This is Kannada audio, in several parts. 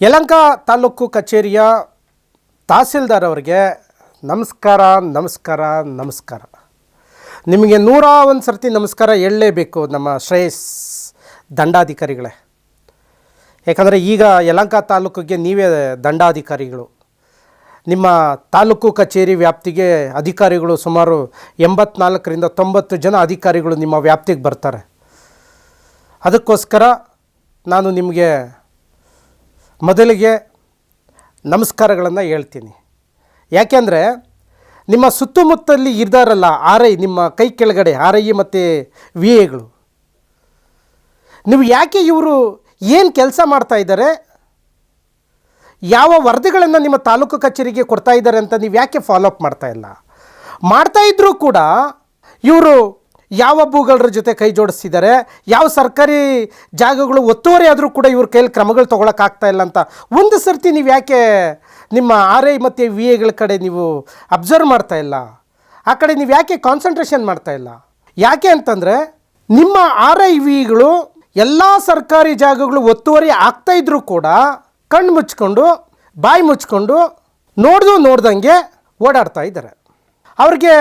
ಯಲಂಕ ತಾಲೂಕು ಕಚೇರಿಯ ತಹಸೀಲ್ದಾರ್ ಅವರಿಗೆ ನಮಸ್ಕಾರ ನಮಸ್ಕಾರ ನಮಸ್ಕಾರ. ನಿಮಗೆ ನೂರ ಒಂದು ಸರ್ತಿ ನಮಸ್ಕಾರ ಹೇಳಲೇಬೇಕು ನಮ್ಮ ಶ್ರೇಯಸ್ ದಂಡಾಧಿಕಾರಿಗಳೇ. ಯಾಕಂದರೆ ಈಗ ಯಲಂಕ ತಾಲೂಕಿಗೆ ನೀವೇ ದಂಡಾಧಿಕಾರಿಗಳು. ನಿಮ್ಮ ತಾಲೂಕು ಕಚೇರಿ ವ್ಯಾಪ್ತಿಗೆ ಅಧಿಕಾರಿಗಳು ಸುಮಾರು ಎಂಬತ್ನಾಲ್ಕರಿಂದ ತೊಂಬತ್ತು ಜನ ಅಧಿಕಾರಿಗಳು ನಿಮ್ಮ ವ್ಯಾಪ್ತಿಗೆ ಬರ್ತಾರೆ. ಅದಕ್ಕೋಸ್ಕರ ನಾನು ನಿಮಗೆ ಮೊದಲಿಗೆ ನಮಸ್ಕಾರಗಳನ್ನು ಹೇಳ್ತೀನಿ. ಯಾಕೆಂದರೆ ನಿಮ್ಮ ಸುತ್ತಮುತ್ತಲ್ಲಿ ಇದ್ದಾರಲ್ಲ ಆರ್, ನಿಮ್ಮ ಕೈ ಕೆಳಗಡೆ ಆರ್ ಮತ್ತು ವಿ ಎಗಳು ನೀವು ಯಾಕೆ ಇವರು ಏನು ಕೆಲಸ ಮಾಡ್ತಾ ಇದ್ದಾರೆ? ಯಾವ ವರದಿಗಳನ್ನು ನಿಮ್ಮ ತಾಲೂಕು ಕಚೇರಿಗೆ ಕೊಡ್ತಾ ಇದ್ದಾರೆ ಅಂತ ನೀವು ಯಾಕೆ ಫಾಲೋಅಪ್ ಮಾಡ್ತಾ ಇಲ್ಲ? ಮಾಡ್ತಾ ಇದ್ದರೂ ಕೂಡ ಇವರು ಯಾವ ಭೂಗಳರ ಜೊತೆ ಕೈ ಜೋಡಿಸ್ತಿದ್ದಾರೆ ಯಾವ ಸರ್ಕಾರಿ ಜಾಗಗಳು ಒತ್ತುವರಿ ಆದರೂ ಕೂಡ ಇವ್ರ ಕೈಯಲ್ಲಿ ಕ್ರಮಗಳು ತೊಗೊಳಕ್ಕಾಗ್ತಾ ಇಲ್ಲ ಅಂತ ಒಂದು ಸರ್ತಿ ನೀವು ಯಾಕೆ ನಿಮ್ಮ ಆರ್ ಐ ಮತ್ತು ವಿ ಎಗಳ ಕಡೆ ನೀವು ಅಬ್ಸರ್ವ್ ಮಾಡ್ತಾ ಇಲ್ಲ? ಆ ಕಡೆ ನೀವು ಯಾಕೆ ಕಾನ್ಸಂಟ್ರೇಷನ್ ಮಾಡ್ತಾ ಇಲ್ಲ? ಯಾಕೆ ಅಂತಂದರೆ ನಿಮ್ಮ ಆರ್ ಐ ವಿಗಳು ಎಲ್ಲ ಸರ್ಕಾರಿ ಜಾಗಗಳು ಒತ್ತುವರಿ ಆಗ್ತಾ ಇದ್ರೂ ಕೂಡ ಕಣ್ಣು ಮುಚ್ಕೊಂಡು, ಬಾಯಿ ಮುಚ್ಕೊಂಡು ನೋಡ್ದು ನೋಡ್ದಂಗೆ ಓಡಾಡ್ತಾ ಇದ್ದಾರೆ. ಅವ್ರಿಗೆ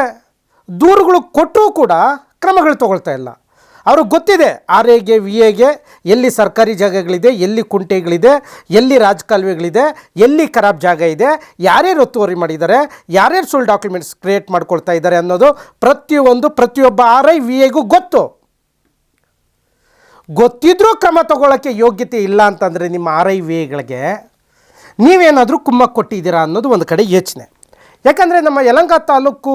ದೂರುಗಳು ಕೊಟ್ಟರೂ ಕೂಡ ಕ್ರಮಗಳು ತೊಗೊಳ್ತಾ ಇಲ್ಲ. ಅವ್ರಿಗೆ ಗೊತ್ತಿದೆ ಆರ್ ಎಗೆ ವಿ ಎಗೆ ಎಲ್ಲಿ ಸರ್ಕಾರಿ ಜಾಗಗಳಿದೆ, ಎಲ್ಲಿ ಕುಂಟೆಗಳಿದೆ, ಎಲ್ಲಿ ರಾಜಕಾಲುವೆಗಳಿದೆ, ಎಲ್ಲಿ ಖರಾಬ್ ಜಾಗ ಇದೆ, ಯಾರ್ಯಾರು ಒತ್ತುವರಿ ಮಾಡಿದ್ದಾರೆ, ಯಾರ್ಯಾರು ಸುಳ್ಳು ಡಾಕ್ಯುಮೆಂಟ್ಸ್ ಕ್ರಿಯೇಟ್ ಮಾಡ್ಕೊಳ್ತಾ ಇದ್ದಾರೆ ಅನ್ನೋದು ಪ್ರತಿಯೊಂದು, ಪ್ರತಿಯೊಬ್ಬ ಆರ್ ಐ ವಿ ಎಗೂ ಗೊತ್ತು. ಗೊತ್ತಿದ್ರೂ ಕ್ರಮ ತಗೊಳ್ಳೋಕ್ಕೆ ಯೋಗ್ಯತೆ ಇಲ್ಲ ಅಂತಂದರೆ ನಿಮ್ಮ ಆರ್ ಐ ವಿ ಎಗಳಿಗೆ ನೀವೇನಾದರೂ ಕುಮ್ಮಕ್ಕೆ ಕೊಟ್ಟಿದ್ದೀರಾ ಅನ್ನೋದು ಒಂದು ಕಡೆ ಯೋಚನೆ. ಯಾಕಂದರೆ ನಮ್ಮ ಯಲಂಕ ತಾಲೂಕು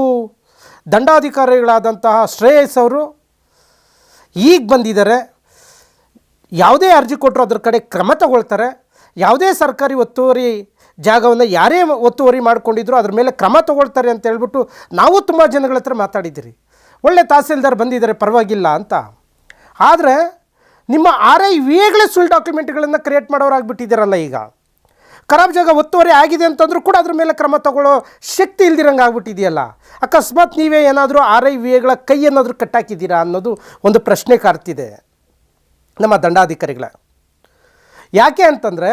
ದಂಡಾಧಿಕಾರಿಗಳಾದಂತಹ ಶ್ರೇಯಸ್ ಅವರು ಈಗ ಬಂದಿದ್ದಾರೆ. ಯಾವುದೇ ಅರ್ಜಿ ಕೊಟ್ಟರು ಅದ್ರ ಕಡೆ ಕ್ರಮ ತಗೊಳ್ತಾರೆ. ಯಾವುದೇ ಸರ್ಕಾರಿ ಒತ್ತುವರಿ ಜಾಗವನ್ನು ಯಾರೇ ಒತ್ತುವರಿ ಮಾಡ್ಕೊಂಡಿದ್ರು ಅದ್ರ ಮೇಲೆ ಕ್ರಮ ತಗೊಳ್ತಾರೆ ಅಂತ ಹೇಳ್ಬಿಟ್ಟು ನಾವು ತುಂಬ ಜನಗಳ ಹತ್ರ ಮಾತಾಡಿದ್ದೀರಿ. ಒಳ್ಳೆ ತಹಸೀಲ್ದಾರ್ ಬಂದಿದ್ದಾರೆ, ಪರವಾಗಿಲ್ಲ ಅಂತ. ಆದರೆ ನಿಮ್ಮ ಆರ್ ಐ ವಿ ಎಗಳೇ ಸುಳ್ಳು ಡಾಕ್ಯುಮೆಂಟ್ಗಳನ್ನು ಕ್ರಿಯೇಟ್ ಮಾಡೋರಾಗ್ಬಿಟ್ಟಿದ್ದೀರಲ್ಲ ಈಗ. ಖರಾಬ್ ಜಾಗ ಒತ್ತುವರಿ ಆಗಿದೆ ಅಂತಂದ್ರೂ ಕೂಡ ಅದ್ರ ಮೇಲೆ ಕ್ರಮ ತಗೊಳ್ಳೋ ಶಕ್ತಿ ಇಲ್ದಿರಂಗೆ ಆಗ್ಬಿಟ್ಟಿದೆಯಲ್ಲ? ಅಕಸ್ಮಾತ್ ನೀವೇ ಏನಾದರೂ ಆರ್ ಐ ವಿಗಳ ಕೈ ಏನಾದರೂ ಕಟ್ಟಾಕಿದ್ದೀರಾ ಅನ್ನೋದು ಒಂದು ಪ್ರಶ್ನೆ ಕಾಡ್ತಿದೆ ನಮ್ಮ ದಂಡಾಧಿಕಾರಿಗಳ. ಯಾಕೆ ಅಂತಂದರೆ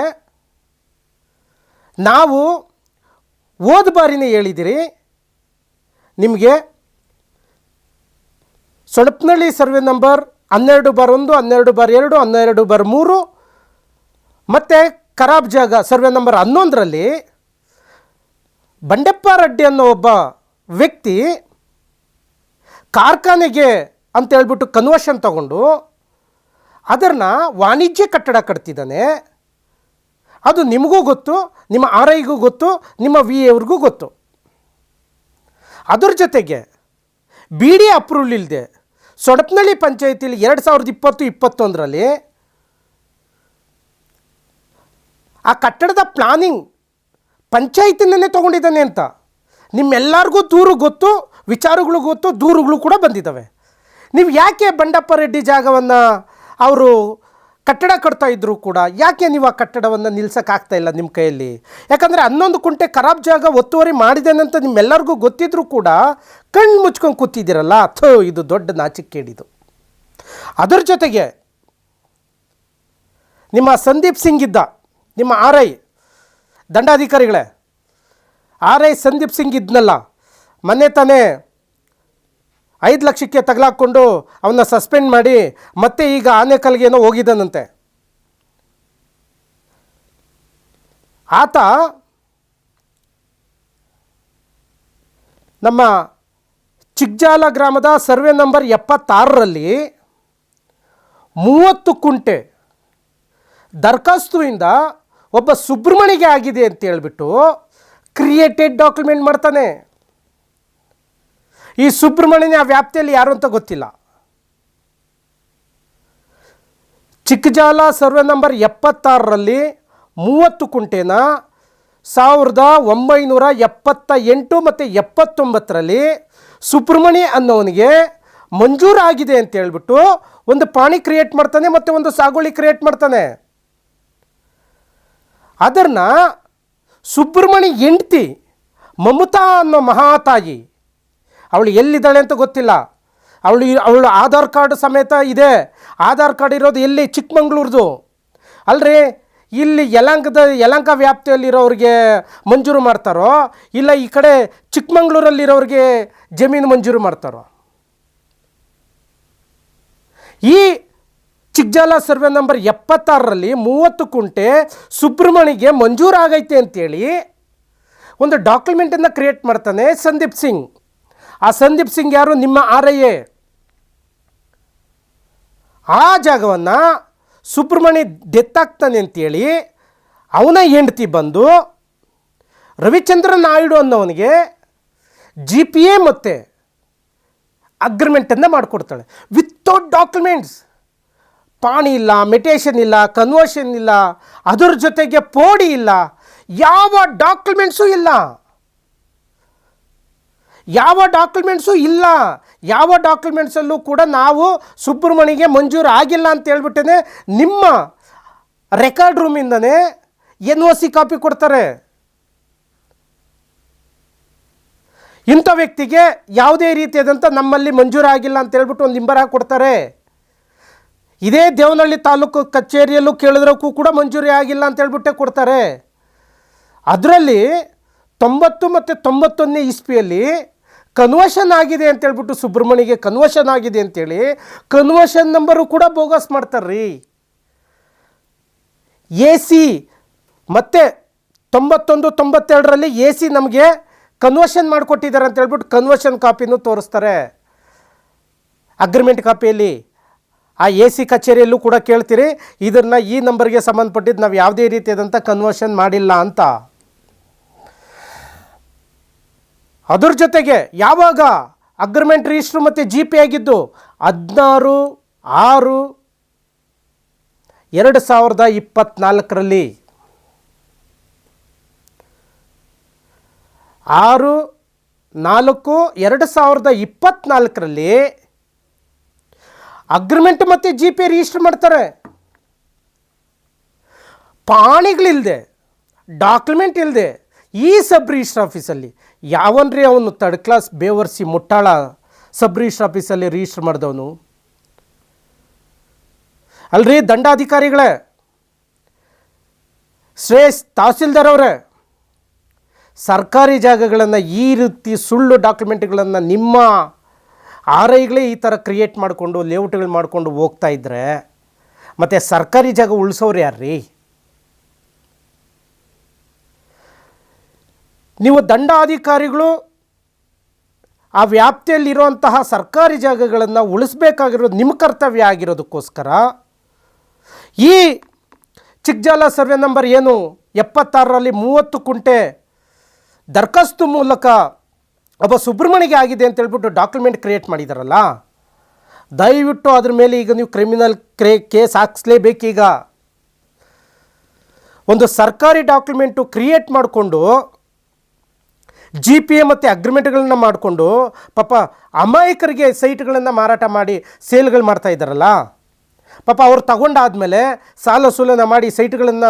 ನಾವು ಹೋದ ಬಾರಿನೇ ಹೇಳಿದಿರಿ ನಿಮಗೆ ಸೊಣಪ್ನಳ್ಳಿ ಸರ್ವೆ ನಂಬರ್ ಹನ್ನೆರಡು ಬಾರ್ ಒಂದು, ಹನ್ನೆರಡು ಬಾರ್ ಎರಡು, ಹನ್ನೆರಡು ಬಾರ್ ಮೂರು, ಮತ್ತು ಖರಾಬ್ ಜಾಗ, ಸರ್ವೆ ನಂಬರ್ ಹನ್ನೊಂದರಲ್ಲಿ ಬಂಡೆಪ್ಪ ರೆಡ್ಡಿ ಅನ್ನೋ ಒಬ್ಬ ವ್ಯಕ್ತಿ ಕಾರ್ಖಾನೆಗೆ ಅಂತ ಹೇಳ್ಬಿಟ್ಟು ಕನ್ವರ್ಷನ್ ತಗೊಂಡು ಅದನ್ನು ವಾಣಿಜ್ಯ ಕಟ್ಟಡ ಕಟ್ತಿದ್ದಾನೆ. ಅದು ನಿಮಗೂ ಗೊತ್ತು, ನಿಮ್ಮ ಆರ್ ಐಗೂ ಗೊತ್ತು, ನಿಮ್ಮ ವಿ ಎವ್ರಿಗೂ ಗೊತ್ತು. ಅದ್ರ ಜೊತೆಗೆ ಬಿ ಡಿ ಅಪ್ರೂವಲ್ ಇಲ್ಲದೆ ಸೊಡಪ್ನಳ್ಳಿ ಪಂಚಾಯತಿಲಿ ಎರಡು ಸಾವಿರದ ಇಪ್ಪತ್ತು, ಇಪ್ಪತ್ತೊಂದರಲ್ಲಿ ಆ ಕಟ್ಟಡದ ಪ್ಲಾನಿಂಗ್ ಪಂಚಾಯತಿನನ್ನೇ ತೊಗೊಂಡಿದ್ದಾನೆ ಅಂತ. ನಿಮ್ಮೆಲ್ಲರಿಗೂ ದೂರು ಗೊತ್ತು, ವಿಚಾರಗಳು ಗೊತ್ತು, ದೂರುಗಳು ಕೂಡ ಬಂದಿದ್ದಾವೆ. ನೀವು ಯಾಕೆ ಬಂಡಪ್ಪ ರೆಡ್ಡಿ ಜಾಗವನ್ನು ಅವರು ಕಟ್ಟಡ ಕಟ್ತಾ ಇದ್ದರೂ ಕೂಡ, ಯಾಕೆ ನೀವು ಆ ಕಟ್ಟಡವನ್ನು ನಿಲ್ಸೋಕ್ಕಾಗ್ತಾ ಇಲ್ಲ ನಿಮ್ಮ ಕೈಯಲ್ಲಿ? ಯಾಕಂದರೆ ಹನ್ನೊಂದು ಕುಂಟೆ ಖರಾಬ್ ಜಾಗ ಒತ್ತುವರಿ ಮಾಡಿದ್ದೇನೆ ಅಂತ ನಿಮ್ಮೆಲ್ಲರಿಗೂ ಗೊತ್ತಿದ್ರೂ ಕೂಡ ಕಣ್ಣು ಮುಚ್ಕೊಂಡು ಕೂತಿದ್ದೀರಲ್ಲ? ಥೋ, ಇದು ದೊಡ್ಡ ನಾಚಿಕೆಡಿದು ಅದರ ಜೊತೆಗೆ ನಿಮ್ಮ ಸಂದೀಪ್ ಸಿಂಗ್ ಇದ್ದ ನಿಮ್ಮ ಆರ್ ಐ ದಂಡಾಧಿಕಾರಿಗಳೇ. ಆರ್ ಐ ಸಂದೀಪ್ ಸಿಂಗ್ ಇದ್ನಲ್ಲ, ಮೊನ್ನೆ ತಾನೇ ಐದು ಲಕ್ಷಕ್ಕೆ ತಗಲಾಕ್ಕೊಂಡು ಅವನ್ನ ಸಸ್ಪೆಂಡ್ ಮಾಡಿ ಮತ್ತೆ ಈಗ ಆನೆಕಲ್ಗೇನೋ ಹೋಗಿದ್ದಾನಂತೆ. ಆತ ನಮ್ಮ ಚಿಕ್ಜಾಲ ಗ್ರಾಮದ ಸರ್ವೆ ನಂಬರ್ ಎಪ್ಪತ್ತಾರರಲ್ಲಿ ಮೂವತ್ತು ಕುಂಟೆ ದರ್ಖಾಸ್ತುವಿಂದ ಒಬ್ಬ ಸುಬ್ರಹ್ಮಣಿಗೆ ಆಗಿದೆ ಅಂತ ಹೇಳ್ಬಿಟ್ಟು ಕ್ರಿಯೇಟೆಡ್ ಡಾಕ್ಯುಮೆಂಟ್ ಮಾಡ್ತಾನೆ. ಈ ಸುಬ್ರಹ್ಮಣ್ಯನ ಆ ವ್ಯಾಪ್ತಿಯಲ್ಲಿ ಯಾರು ಅಂತ ಗೊತ್ತಿಲ್ಲ. ಚಿಕ್ಕಜಾಲ ಸರ್ವೆ ನಂಬರ್ ಎಪ್ಪತ್ತಾರರಲ್ಲಿ ಮೂವತ್ತು ಕುಂಟೆನ ಸಾವಿರದ ಒಂಬೈನೂರ ಎಪ್ಪತ್ತ ಎಂಟು ಮತ್ತು ಎಪ್ಪತ್ತೊಂಬತ್ತರಲ್ಲಿ ಸುಬ್ರಹ್ಮಣ್ಯ ಅನ್ನೋವನಿಗೆ ಮಂಜೂರಾಗಿದೆ ಅಂತ ಹೇಳ್ಬಿಟ್ಟು ಒಂದು ಪಾಣಿ ಕ್ರಿಯೇಟ್ ಮಾಡ್ತಾನೆ ಮತ್ತು ಒಂದು ಸಾಗುವಳಿ ಕ್ರಿಯೇಟ್ ಮಾಡ್ತಾನೆ. ಅದನ್ನು ಸುಬ್ರಹ್ಮಣ್ಯ ಹೆಂಡ್ತಿ ಮಮತಾ ಅನ್ನೋ ಮಹಾತಾಯಿ. ಅವಳು ಎಲ್ಲಿದ್ದಾಳೆ ಅಂತ ಗೊತ್ತಿಲ್ಲ. ಅವಳು ಅವಳು ಆಧಾರ್ ಕಾರ್ಡ್ ಸಮೇತ ಇದೆ. ಆಧಾರ್ ಕಾರ್ಡ್ ಇರೋದು ಎಲ್ಲಿ? ಚಿಕ್ಕಮಂಗ್ಳೂರ್ದು. ಅಲ್ರಿ, ಇಲ್ಲಿ ಯಲಂಕದ, ಯಲಂಕ ವ್ಯಾಪ್ತಿಯಲ್ಲಿರೋರಿಗೆ ಮಂಜೂರು ಮಾಡ್ತಾರೋ? ಇಲ್ಲ ಈ ಕಡೆ ಚಿಕ್ಕಮಂಗ್ಳೂರಲ್ಲಿರೋರಿಗೆ ಜಮೀನು ಮಂಜೂರು ಮಾಡ್ತಾರೋ? ಈ ಚಿಕ್ಕಜಾಲ ಸರ್ವೆ ನಂಬರ್ ಎಪ್ಪತ್ತಾರರಲ್ಲಿ ಮೂವತ್ತು ಕುಂಟೆ ಸುಬ್ರಹ್ಮಣಿಗೆ ಮಂಜೂರಾಗೈತೆ ಅಂತೇಳಿ ಒಂದು ಡಾಕ್ಯುಮೆಂಟನ್ನು ಕ್ರಿಯೇಟ್ ಮಾಡ್ತಾನೆ ಸಂದೀಪ್ ಸಿಂಗ್. ಆ ಸಂದೀಪ್ ಸಿಂಗ್ ಯಾರು? ನಿಮ್ಮ ಆರ್ ಐ ಎ ಆ ಜಾಗವನ್ನು ಸುಬ್ರಹ್ಮಣಿ ಡೆತ್ತಾಗ್ತಾನೆ ಅಂತೇಳಿ ಅವನ ಹೆಂಡತಿ ಬಂದು ರವಿಚಂದ್ರ ನಾಯ್ಡು ಅನ್ನೋವನಿಗೆ ಜಿ ಪಿ ಎ ಮತ್ತು ಅಗ್ರಿಮೆಂಟನ್ನು ಮಾಡಿಕೊಡ್ತಾಳೆ. ವಿತೌಟ್ ಡಾಕ್ಯುಮೆಂಟ್ಸ್ ಪಾಣಿ ಇಲ್ಲ ಮೆಟೇಷನ್ ಇಲ್ಲ ಕನ್ವರ್ಷನ್ ಇಲ್ಲ, ಅದರ ಜೊತೆಗೆ ಪೋಡಿ ಇಲ್ಲ, ಯಾವ ಡಾಕ್ಯುಮೆಂಟ್ಸು ಇಲ್ಲ. ಯಾವ ಡಾಕ್ಯುಮೆಂಟ್ಸು ಇಲ್ಲ, ಯಾವ ಡಾಕ್ಯುಮೆಂಟ್ಸಲ್ಲೂ ಕೂಡ ನಾವು ಸುಬ್ರಹ್ಮಣಿಗೆ ಮಂಜೂರು ಆಗಿಲ್ಲ ಅಂತ ಹೇಳ್ಬಿಟ್ಟೇ ನಿಮ್ಮ ರೆಕಾರ್ಡ್ ರೂಮಿಂದನೇ ಎನ್ ಒ ಸಿ ಕಾಪಿ ಕೊಡ್ತಾರೆ. ಇಂಥ ವ್ಯಕ್ತಿಗೆ ಯಾವುದೇ ರೀತಿಯಾದಂಥ ನಮ್ಮಲ್ಲಿ ಮಂಜೂರಾಗಿಲ್ಲ ಅಂತ ಹೇಳ್ಬಿಟ್ಟು ಒಂದು ಇಂಬರ ಕೊಡ್ತಾರೆ. ಇದೇ ದೇವನಹಳ್ಳಿ ತಾಲೂಕು ಕಚೇರಿಯಲ್ಲೂ ಕೇಳಿದ್ರಕ್ಕೂ ಕೂಡ ಮಂಜೂರಿ ಆಗಿಲ್ಲ ಅಂತ ಹೇಳ್ಬಿಟ್ಟೆ ಕೊಡ್ತಾರೆ. ಅದರಲ್ಲಿ ತೊಂಬತ್ತು ಮತ್ತು ತೊಂಬತ್ತೊಂದನೇ ಇಸ್ಪಿಯಲ್ಲಿ ಕನ್ವರ್ಷನ್ ಆಗಿದೆ ಅಂತೇಳ್ಬಿಟ್ಟು ಸುಬ್ರಹ್ಮಣ್ಯಗೆ ಕನ್ವರ್ಷನ್ ಆಗಿದೆ ಅಂತೇಳಿ ಕನ್ವರ್ಷನ್ ನಂಬರು ಕೂಡ ಬೋಗಸ್ ಮಾಡ್ತಾರ್ರಿ. ಎ ಸಿ ಮತ್ತು ತೊಂಬತ್ತೊಂದು, ತೊಂಬತ್ತೆರಡರಲ್ಲಿ ಎ ಸಿ ನಮಗೆ ಕನ್ವರ್ಷನ್ ಮಾಡಿಕೊಟ್ಟಿದ್ದಾರೆ ಅಂತ ಹೇಳ್ಬಿಟ್ಟು ಕನ್ವರ್ಷನ್ ಕಾಪಿನೂ ತೋರಿಸ್ತಾರೆ. ಅಗ್ರಿಮೆಂಟ್ ಕಾಪಿಯಲ್ಲಿ ಆ ಎ ಸಿ ಕಚೇರಿಯಲ್ಲೂ ಕೂಡ ಕೇಳ್ತೀರಿ. ಇದನ್ನು ಈ ನಂಬರ್ಗೆ ಸಂಬಂಧಪಟ್ಟಿದ್ದು ನಾವು ಯಾವುದೇ ರೀತಿಯಾದಂಥ ಕನ್ವರ್ಷನ್ ಮಾಡಿಲ್ಲ ಅಂತ. ಅದ್ರ ಜೊತೆಗೆ ಯಾವಾಗ ಅಗ್ರಿಮೆಂಟ್ ರಿಜಿಸ್ಟ್ರು ಮತ್ತು ಜಿ ಪಿ ಆಗಿದ್ದು ಹದಿನಾರು, ಆರು, ಎರಡು ಸಾವಿರದ ಇಪ್ಪತ್ತ್ನಾಲ್ಕರಲ್ಲಿ ಆರು, ನಾಲ್ಕು, ಎರಡು ಸಾವಿರದ ಇಪ್ಪತ್ತ್ನಾಲ್ಕರಲ್ಲಿ ಅಗ್ರಿಮೆಂಟ್ ಮತ್ತು ಜಿ ಪಿ ರಿಜಿಸ್ಟರ್ ಮಾಡ್ತಾರೆ. ಪಾಣಿಗಳಿಲ್ಲದೆ ಡಾಕ್ಯುಮೆಂಟ್ ಇಲ್ಲದೆ ಈ ಸಬ್ ರಿಜಿಸ್ಟರ್ ಆಫೀಸಲ್ಲಿ ಯಾವನ್ರಿ ಅವನು ತರ್ಡ್ ಕ್ಲಾಸ್ ಬೇವರ್ಸಿ ಮುಟ್ಟಾಳ ಸಬ್ ರಿಜಿಸ್ಟರ್ ಆಫೀಸಲ್ಲಿ ರಿಜಿಸ್ಟರ್ ಮಾಡಿದವನು? ಅಲ್ರಿ ದಂಡಾಧಿಕಾರಿಗಳೇ? ಶ್ರೇಷ್ಠ ತಹಸೀಲ್ದಾರ್ ಅವರೇ, ಸರ್ಕಾರಿ ಜಾಗಗಳನ್ನು ಈ ರೀತಿ ಸುಳ್ಳು ಡಾಕ್ಯುಮೆಂಟ್ಗಳನ್ನು ನಿಮ್ಮ ಆರ್ ಐಗಳೇ ಈ ಥರ ಕ್ರಿಯೇಟ್ ಮಾಡಿಕೊಂಡು, ಲೇಔಟ್ಗಳು ಮಾಡಿಕೊಂಡು ಹೋಗ್ತಾ ಇದ್ದರೆ ಮತ್ತು ಸರ್ಕಾರಿ ಜಾಗ ಉಳಿಸೋರು ಯಾರ್ರೀ? ನೀವು ದಂಡಾಧಿಕಾರಿಗಳು ಆ ವ್ಯಾಪ್ತಿಯಲ್ಲಿರುವಂತಹ ಸರ್ಕಾರಿ ಜಾಗಗಳನ್ನು ಉಳಿಸ್ಬೇಕಾಗಿರೋದು ನಿಮ್ಮ ಕರ್ತವ್ಯ ಆಗಿರೋದಕ್ಕೋಸ್ಕರ ಈ ಚಿಕ್ಕಜಾಲ ಸರ್ವೆ ನಂಬರ್ ಏನು ಎಪ್ಪತ್ತಾರರಲ್ಲಿ ಮೂವತ್ತು ಕುಂಟೆ ದರ್ಖಾಸ್ತು ಮೂಲಕ ಒಬ್ಬ ಸುಬ್ರಹ್ಮಣ್ಯಗೆ ಆಗಿದೆ ಅಂತ ಹೇಳ್ಬಿಟ್ಟು ಡಾಕ್ಯುಮೆಂಟ್ ಕ್ರಿಯೇಟ್ ಮಾಡಿದಾರಲ್ಲ? ದಯವಿಟ್ಟು ಅದ್ರ ಮೇಲೆ ಈಗ ನೀವು ಕ್ರಿಮಿನಲ್ ಕ್ರೇ ಕೇಸ್ ಹಾಕ್ಸ್ಲೇಬೇಕೀಗ ಒಂದು ಸರ್ಕಾರಿ ಡಾಕ್ಯುಮೆಂಟು ಕ್ರಿಯೇಟ್ ಮಾಡಿಕೊಂಡು ಜಿ ಪಿ ಎ ಮತ್ತು ಅಗ್ರಿಮೆಂಟ್ಗಳನ್ನ ಮಾಡಿಕೊಂಡು, ಪಾಪ ಅಮಾಯಕರಿಗೆ ಸೈಟ್ಗಳನ್ನು ಮಾರಾಟ ಮಾಡಿ ಸೇಲ್ಗಳು ಮಾಡ್ತಾ ಇದ್ದಾರಲ್ಲ ಪಾಪ ಅವ್ರು ತಗೊಂಡಾದಮೇಲೆ ಸಾಲ ಸೂಲನ ಮಾಡಿ ಸೈಟ್ಗಳನ್ನು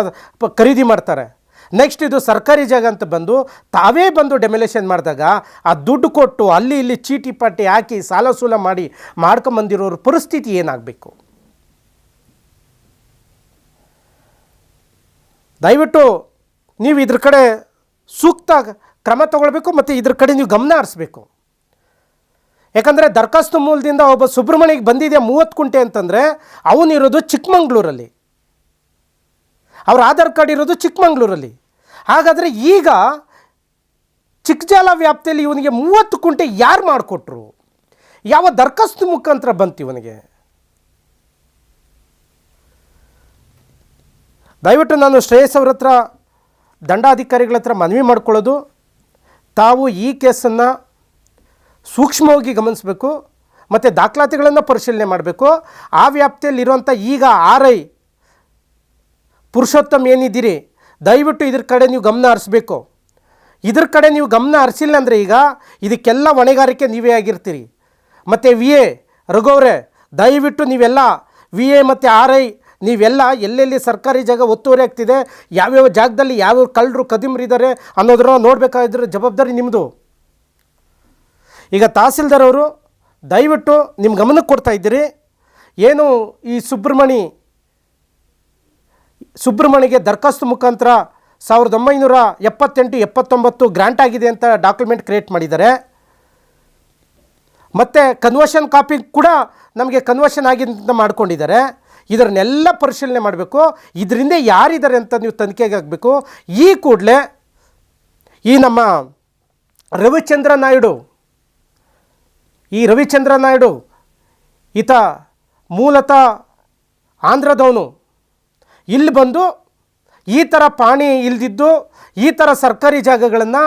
ಖರೀದಿ ಮಾಡ್ತಾರೆ. ನೆಕ್ಸ್ಟ್ ಇದು ಸರ್ಕಾರಿ ಜಾಗ ಅಂತ ಬಂದು ತಾವೇ ಬಂದು ಡೆಮೊಲೇಷನ್ ಮಾಡಿದಾಗ ಆ ದುಡ್ಡು ಕೊಟ್ಟು ಅಲ್ಲಿ ಇಲ್ಲಿ ಚೀಟಿ ಪಟ್ಟಿ ಹಾಕಿ ಸಾಲ ಸೂಲ ಮಾಡಿ ಮಾಡ್ಕೊಂಬಂದಿರೋರ ಪರಿಸ್ಥಿತಿ ಏನಾಗಬೇಕು? ದಯವಿಟ್ಟು ನೀವು ಇದ್ರ ಕಡೆ ಸೂಕ್ತ ಕ್ರಮ ತಗೊಳ್ಬೇಕು ಮತ್ತು ಇದ್ರ ಕಡೆ ನೀವು ಗಮನ ಹರಿಸ್ಬೇಕು. ಯಾಕಂದರೆ ದರ್ಖಾಸ್ತು ಮೂಲದಿಂದ ಒಬ್ಬ ಸುಬ್ರಹ್ಮಣ್ಯಗೆ ಬಂದಿದೆ ಮೂವತ್ತು ಕುಂಟೆ ಅಂತಂದರೆ ಅವನಿರೋದು ಚಿಕ್ಕಮಂಗ್ಳೂರಲ್ಲಿ. ಅವ್ರ ಆಧಾರ್ ಕಾರ್ಡ್ ಇರೋದು ಚಿಕ್ಕಮಂಗ್ಳೂರಲ್ಲಿ. ಹಾಗಾದರೆ ಈಗ ಚಿಕ್ಕಜಾಲ ವ್ಯಾಪ್ತಿಯಲ್ಲಿ ಇವನಿಗೆ ಮೂವತ್ತು ಕುಂಟೆ ಯಾರು ಮಾಡಿಕೊಟ್ರು? ಯಾವ ದರ್ಖಾಸ್ತು ಮುಖಾಂತರ ಬಂತು ಇವನಿಗೆ? ದಯವಿಟ್ಟು ನಾನು ಶ್ರೇಯಸ್ ಅವ್ರ ಹತ್ರ, ದಂಡಾಧಿಕಾರಿಗಳ ಹತ್ರ ಮನವಿ ಮಾಡ್ಕೊಳ್ಳೋದು. ತಾವು ಈ ಕೇಸನ್ನು ಸೂಕ್ಷ್ಮವಾಗಿ ಗಮನಿಸಬೇಕು, ಮತ್ತು ದಾಖಲಾತಿಗಳನ್ನು ಪರಿಶೀಲನೆ ಮಾಡಬೇಕು. ಆ ವ್ಯಾಪ್ತಿಯಲ್ಲಿರುವಂಥ ಈಗ ಆರ್ ಐ ಪುರುಷೋತ್ತಮ್ ಏನಿದ್ದೀರಿ? ದಯವಿಟ್ಟು ಇದ್ರ ಕಡೆ ನೀವು ಗಮನ ಹರಿಸ್ಬೇಕು. ಇದ್ರ ಕಡೆ ನೀವು ಗಮನ ಹರಿಸಿಲ್ಲ ಅಂದರೆ ಈಗ ಇದಕ್ಕೆಲ್ಲ ಹೊಣೆಗಾರಿಕೆ ನೀವೇ ಆಗಿರ್ತೀರಿ. ಮತ್ತು ವಿ ಎ ರಘುವ್ರೆ ದಯವಿಟ್ಟು ನೀವೆಲ್ಲ ವಿ ಎ ಮತ್ತು ಆರ್ ಐ ನೀವೆಲ್ಲ ಎಲ್ಲೆಲ್ಲಿ ಸರ್ಕಾರಿ ಜಾಗ ಒತ್ತುವರಿ ಆಗ್ತಿದೆ, ಯಾವ್ಯಾವ ಜಾಗದಲ್ಲಿ ಯಾವ್ಯಾವ ಕಳ್ಳರು ಕದಿಮರಿದ್ದಾರೆ ಅನ್ನೋದನ್ನ ನೋಡಬೇಕಾದ್ರೆ ಜವಾಬ್ದಾರಿ ನಿಮ್ಮದು ಈಗ ತಹಸೀಲ್ದಾರ್ ಅವರು, ದಯವಿಟ್ಟು ನಿಮ್ಮ ಗಮನಕ್ಕೆ ಕೊಡ್ತಾ ಇದ್ದೀರಿ. ಏನು ಈ ಸುಬ್ರಹ್ಮಣಿ ಸುಬ್ರಹ್ಮಣ್ಯಗೆ ದರ್ಖಾಸ್ತು ಮುಖಾಂತರ ಸಾವಿರದ ಒಂಬೈನೂರ ಎಪ್ಪತ್ತೆಂಟು, ಎಪ್ಪತ್ತೊಂಬತ್ತು ಗ್ರ್ಯಾಂಟ್ ಆಗಿದೆ ಅಂತ ಡಾಕ್ಯುಮೆಂಟ್ ಕ್ರಿಯೇಟ್ ಮಾಡಿದ್ದಾರೆ. ಮತ್ತು ಕನ್ವರ್ಷನ್ ಕಾಪಿ ಕೂಡ ನಮಗೆ ಕನ್ವರ್ಷನ್ ಆಗಿ ಅಂತ ಮಾಡ್ಕೊಂಡಿದ್ದಾರೆ. ಇದರನ್ನೆಲ್ಲ ಪರಿಶೀಲನೆ ಮಾಡಬೇಕು. ಇದರಿಂದ ಯಾರಿದ್ದಾರೆ ಅಂತ ನೀವು ತನಿಖೆಗೆ ಆಗಬೇಕು. ಈ ಕೂಡಲೇ ಈ ನಮ್ಮ ರವಿಚಂದ್ರ ನಾಯ್ಡು, ಈ ರವಿಚಂದ್ರ ನಾಯ್ಡು, ಈತ ಮೂಲತಃ ಆಂಧ್ರದವನು. ಇಲ್ಲಿ ಬಂದು ಈ ಥರ ಪಾಣಿ ಇಲ್ದಿದ್ದು ಈ ಥರ ಸರ್ಕಾರಿ ಜಾಗಗಳನ್ನು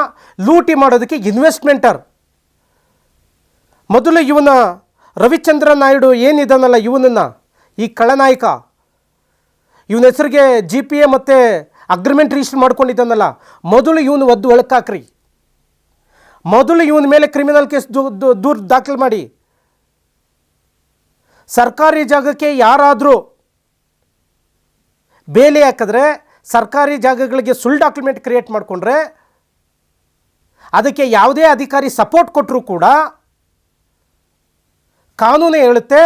ಲೂಟಿ ಮಾಡೋದಕ್ಕೆ ಇನ್ವೆಸ್ಟ್ಮೆಂಟರ್ ಮೊದಲು ಇವನ ರವಿಚಂದ್ರ ನಾಯ್ಡು ಏನಿದಾನಲ್ಲ ಇವನನ್ನು? ಈ ಕಳನಾಯಕ ಇವನ ಹೆಸರಿಗೆ ಜಿ ಪಿ ಎ ಮತ್ತು ಅಗ್ರಿಮೆಂಟ್ ರಿಜಿಸ್ಟರ್ ಮಾಡ್ಕೊಂಡಿದ್ದಾನಲ್ಲ. ಮೊದಲು ಇವನು ಒದ್ದು ಒಳಕಾಕ್ರಿ. ಮೊದಲು ಇವನ ಮೇಲೆ ಕ್ರಿಮಿನಲ್ ಕೇಸ್ ದೂರು ದಾಖಲು ಮಾಡಿ. ಸರ್ಕಾರಿ ಜಾಗಕ್ಕೆ ಯಾರಾದರೂ ಬೇಲಿ ಹಾಕಿದ್ರೆ ಸರ್ಕಾರಿ ಜಾಗಗಳಿಗೆ ಸುಳ್ಳು ಡಾಕ್ಯುಮೆಂಟ್ ಕ್ರಿಯೇಟ್ ಮಾಡಿಕೊಂಡ್ರೆ ಅದಕ್ಕೆ ಯಾವುದೇ ಅಧಿಕಾರಿ ಸಪೋರ್ಟ್ ಕೊಟ್ಟರೂ ಕೂಡ ಕಾನೂನು ಹೇಳುತ್ತೆ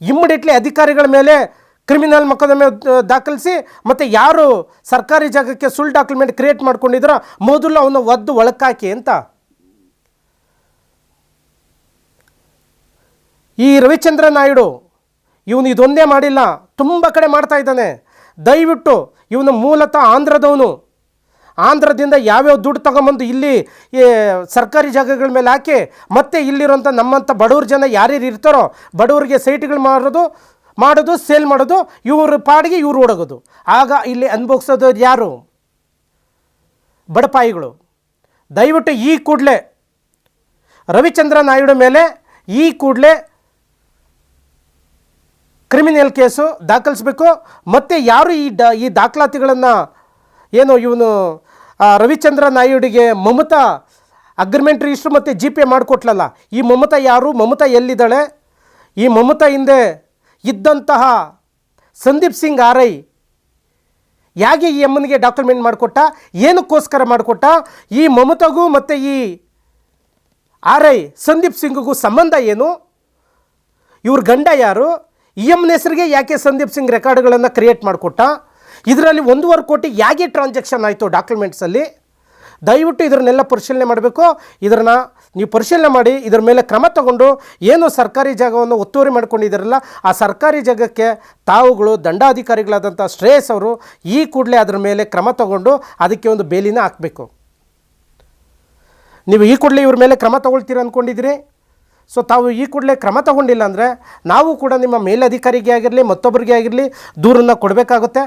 ಇಮ್ಮಿಡಿಯೇಟ್ಲಿ ಅಧಿಕಾರಿಗಳ ಮೇಲೆ ಕ್ರಿಮಿನಲ್ ಮೊಕದ್ದಮೆ ದಾಖಲಿಸಿ ಮತ್ತು ಯಾರು ಸರ್ಕಾರಿ ಜಾಗಕ್ಕೆ ಸುಳ್ಳು ಡಾಕ್ಯುಮೆಂಟ್ ಕ್ರಿಯೇಟ್ ಮಾಡ್ಕೊಂಡಿದ್ರೋ ಮೊದಲು ಅವನ್ನ ಒದ್ದು ಒಳಕಾಕಿ ಅಂತ. ಈ ರವಿಚಂದ್ರ ನಾಯ್ಡು, ಇವನು ಇದೊಂದೇ ಮಾಡಿಲ್ಲ, ತುಂಬ ಕಡೆ ಮಾಡ್ತಾ ಇದ್ದಾನೆ. ದಯವಿಟ್ಟು ಇವನು ಮೂಲತಃ ಆಂಧ್ರದವನು. ಆಂಧ್ರದಿಂದ ಯಾವ್ಯಾವ ದುಡ್ಡು ತಗೊಂಬಂದು ಇಲ್ಲಿ ಸರ್ಕಾರಿ ಜಾಗಗಳ ಮೇಲೆ ಹಾಕಿ ಮತ್ತೆ ಇಲ್ಲಿರೋಂಥ ನಮ್ಮಂಥ ಬಡವ್ರ ಜನ ಯಾರ್ಯಾರು ಇರ್ತಾರೋ ಬಡವರಿಗೆ ಸೈಟ್ಗಳು ಮಾಡೋದು ಮಾಡೋದು, ಸೇಲ್ ಮಾಡೋದು, ಇವ್ರ ಪಾಡಿಗೆ ಇವರು ಓಡೋಗೋದು. ಆಗ ಇಲ್ಲಿ ಅನುಭವಿಸೋದು ಯಾರು? ಬಡಪಾಯಿಗಳು. ದಯವಿಟ್ಟು ಈ ಕೂಡಲೇ ರವಿಚಂದ್ರ ನಾಯ್ಡು ಮೇಲೆ ಈ ಕೂಡಲೇ ಕ್ರಿಮಿನಲ್ ಕೇಸು ದಾಖಲಿಸಬೇಕು. ಮತ್ತು ಯಾರು ಈ ಡ, ಈ ದಾಖಲಾತಿಗಳನ್ನು ಏನು ಇವನು ರವಿಚಂದ್ರ ನಾಯ್ಡಿಗೆ ಮಮತಾ ಅಗ್ರಿಮೆಂಟ್ ರಿಜಿಸ್ಟ್ರ್ ಮತ್ತು ಜಿ ಪೇ ಮಾಡಿಕೊಟ್ಲಲ್ಲ, ಈ ಮಮತಾ ಯಾರು, ಮಮತಾ ಎಲ್ಲಿದ್ದಾಳೆ? ಈ ಮಮತಾ ಹಿಂದೆ ಇದ್ದಂತಹ ಸಂದೀಪ್ ಸಿಂಗ್ ಆರೈ ಯಾಕೆ ಈ ಅಮ್ಮನಿಗೆ ಡಾಕ್ಯುಮೆಂಟ್ ಮಾಡಿಕೊಟ್ಟ? ಏನಕ್ಕೋಸ್ಕರ ಮಾಡಿಕೊಟ್ಟ? ಈ ಮಮತಾಗೂ ಮತ್ತು ಈ ಆರೈ, ಸಂದೀಪ್ ಸಿಂಗ್ಗೂ ಸಂಬಂಧ ಏನು? ಇವ್ರ ಗಂಡ ಯಾರು? ಇ ಎಮ್ನ ಹೆಸರಿಗೆ ಯಾಕೆ ಸಂದೀಪ್ ಸಿಂಗ್ ರೆಕಾರ್ಡ್ಗಳನ್ನು ಕ್ರಿಯೇಟ್ ಮಾಡಿಕೊಟ್ಟ? ಇದರಲ್ಲಿ ಒಂದೂವರೆ ಕೋಟಿ ಯಾಕೆ ಟ್ರಾನ್ಸಾಕ್ಷನ್ ಆಯಿತು ಡಾಕ್ಯುಮೆಂಟ್ಸಲ್ಲಿ ದಯವಿಟ್ಟು ಇದನ್ನೆಲ್ಲ ಪರಿಶೀಲನೆ ಮಾಡಬೇಕು. ಇದನ್ನು ನೀವು ಪರಿಶೀಲನೆ ಮಾಡಿ, ಇದರ ಮೇಲೆ ಕ್ರಮ ತಗೊಂಡು ಏನು ಸರ್ಕಾರಿ ಜಾಗವನ್ನು ಒತ್ತುವರಿ ಮಾಡ್ಕೊಂಡಿದ್ದೀರಲ್ಲ, ಆ ಸರ್ಕಾರಿ ಜಾಗಕ್ಕೆ ತಾವುಗಳು ದಂಡಾಧಿಕಾರಿಗಳಾದಂಥ ಶ್ರೇಯಸ್ ಅವರು ಈ ಕೂಡಲೇ ಅದರ ಮೇಲೆ ಕ್ರಮ ತಗೊಂಡು ಅದಕ್ಕೆ ಒಂದು ಬೇಲಿನ ಹಾಕಬೇಕು. ನೀವು ಈ ಕೂಡಲೇ ಇವ್ರ ಮೇಲೆ ಕ್ರಮ ತಗೊಳ್ತೀರ ಅಂದ್ಕೊಂಡಿದ್ದೀರಿ ಸೊ ತಾವು ಈ ಕೂಡಲೇ ಕ್ರಮ ತಗೊಂಡಿಲ್ಲ ಅಂದರೆ ನಾವು ಕೂಡ ನಿಮ್ಮ ಮೇಲಧಿಕಾರಿಗೆ ಆಗಿರಲಿ ಮತ್ತೊಬ್ಬರಿಗೆ ಆಗಿರಲಿ ದೂರನ್ನು ಕೊಡಬೇಕಾಗುತ್ತೆ.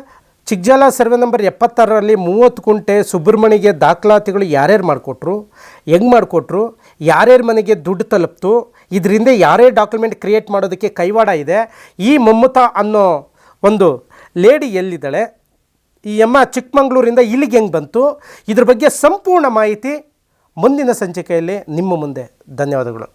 ಚಿಕ್ಕಜಾಲ ಸರ್ವೆ ನಂಬರ್ ಎಪ್ಪತ್ತಾರರಲ್ಲಿ ಮೂವತ್ತು ಕುಂಟೆ ಸುಬ್ರಹ್ಮಣಿಗೆ ದಾಖಲಾತಿಗಳು ಯಾರ್ಯಾರು ಮಾಡಿಕೊಟ್ರು, ಹೆಂಗೆ ಮಾಡಿಕೊಟ್ರು, ಯಾರ್ಯಾರ ಮನೆಗೆ ದುಡ್ಡು ತಲುಪ್ತು, ಇದರಿಂದ ಯಾರೇ ಡಾಕ್ಯುಮೆಂಟ್ ಕ್ರಿಯೇಟ್ ಮಾಡೋದಕ್ಕೆ ಕೈವಾಡ ಇದೆ, ಈ ಮಮ್ಮುತಾ ಅನ್ನೋ ಒಂದು ಲೇಡಿ ಎಲ್ಲಿದ್ದಾಳೆ, ಈ ಅಮ್ಮ ಚಿಕ್ಕಮಂಗ್ಳೂರಿಂದ ಇಲ್ಲಿಗೆ ಹೆಂಗೆ ಬಂತು, ಇದ್ರ ಬಗ್ಗೆ ಸಂಪೂರ್ಣ ಮಾಹಿತಿ ಮುಂದಿನ ಸಂಚಿಕೆಯಲ್ಲಿ ನಿಮ್ಮ ಮುಂದೆ. ಧನ್ಯವಾದಗಳು.